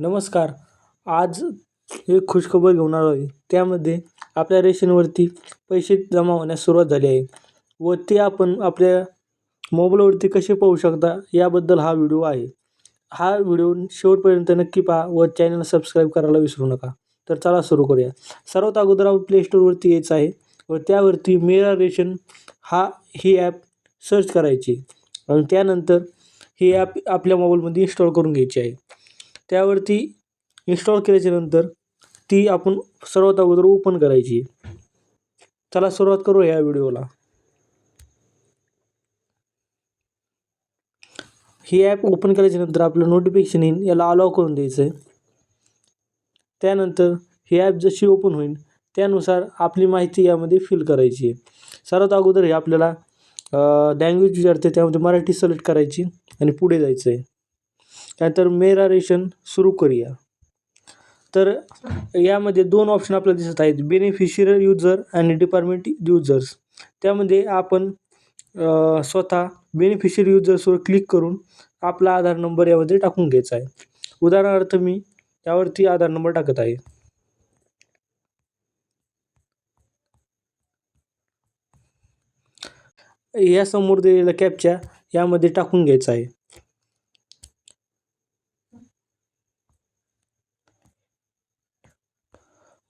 नमस्कार. आज एक खुशखबर घेऊन आलो आहे त्यामध्ये आपल्या रेशनवरती पैसे जमा होण्यास सुरुवात झाली आहे. व ते आपण आपल्या मोबाईलवरती कसे पाहू शकता याबद्दल हा व्हिडिओ आहे. हा व्हिडिओ शेवटपर्यंत नक्की पहा व चॅनल सबस्क्राईब करायला विसरू नका. तर चला सुरू करूया. सर्वात अगोदर आपण प्ले स्टोअरवरती यायचं आहे व त्यावरती मेरा रेशन हा ही ॲप सर्च करायची आणि त्यानंतर ही ॲप आपल्या मोबाईलमध्ये इन्स्टॉल करून घ्यायची आहे. त्यावरती इन्स्टॉल केल्याच्यानंतर ती आपण सर्वात अगोदर ओपन करायची. चला सुरुवात करू ह्या व्हिडिओला. ही ॲप ओपन केल्याच्यानंतर आपलं नोटिफिकेशन येईन याला अलाव करून द्यायचं आहे त्यानंतर ही ॲप जशी ओपन होईल त्यानुसार आपली माहिती यामध्ये फिल करायची आहे. सर्वात अगोदर हे आपल्याला लँग्वेज विचारते त्यामध्ये मराठी सिलेक्ट करायची आणि पुढे जायचं आहे त्यानंतर मेरा रेशन सुरू करूया. तर यामध्ये दोन ऑप्शन आपल्याला दिसत आहेत. बेनिफिशियल युजर आणि डिपार्टमेंट युजर्स त्यामध्ये आपण स्वतः बेनिफिशियल युजर्सवर क्लिक करून आपला आधार नंबर यामध्ये टाकून घ्यायचा आहे. उदाहरणार्थ मी त्यावरती आधार नंबर टाकत आहे. या समोर दिलेला कॅपच्या यामध्ये टाकून घ्यायचा आहे.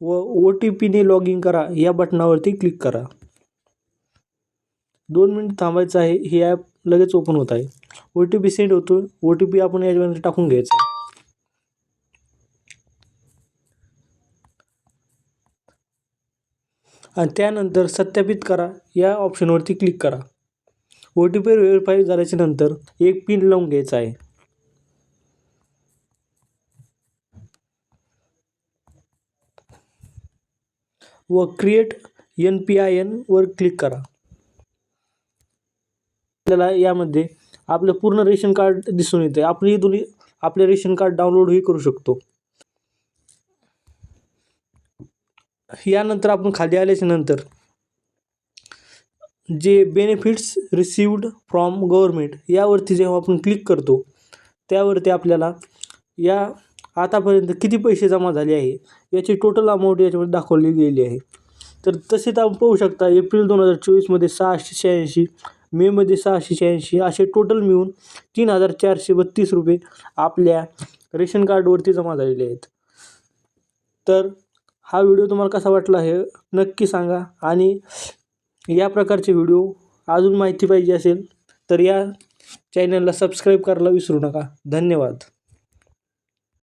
व ओ टी पीने लॉग इन करा. या बटनावरती क्लिक करा. दोन मिनिट थांबायचं आहे. हे ॲप लगेच ओपन होत आहे. ओ टी पी सेंड होतो ओ टी पी आपण याच्यामध्ये टाकून घ्यायचा. आणि त्यानंतर सत्यापित करा. या ऑप्शनवरती क्लिक करा. ओ टी पी व्हेरीफाय झाल्याच्यानंतर एक पिन लावून घ्यायचा आहे. व क्रिएट एन पी आय एनवर क्लिक करा. आपल्याला यामध्ये आपलं पूर्ण रेशन कार्ड दिसून येते आपण इथून आपले रेशन कार्ड डाउनलोडही करू शकतो. यानंतर आपण खाली आल्याच्यानंतर जे बेनिफिट्स रिसिवड फ्रॉम गव्हर्मेंट यावरती जेव्हा आपण क्लिक करतो त्यावरती आपल्याला या आतापर्यंत किती पैसे जमा झाले आहे? याची टोटल अमाऊंट याच्यामध्ये दाखवली गेली आहे. तर तसेच आपण पाहू शकता एप्रिल दोन हजार चोवीसमध्ये सहाशे शहाऐंशी मेमध्ये सहाशे शहाऐंशी असे टोटल मिळून तीन हजार चारशे बत्तीस रुपये आपल्या रेशन कार्डवरती जमा झालेले आहेत. तर हा व्हिडिओ तुम्हाला कसा वाटला हे नक्की सांगा आणि या प्रकारचे व्हिडिओ अजून माहिती पाहिजे असेल तर या चॅनलला सबस्क्राईब करायला विसरू नका. धन्यवाद.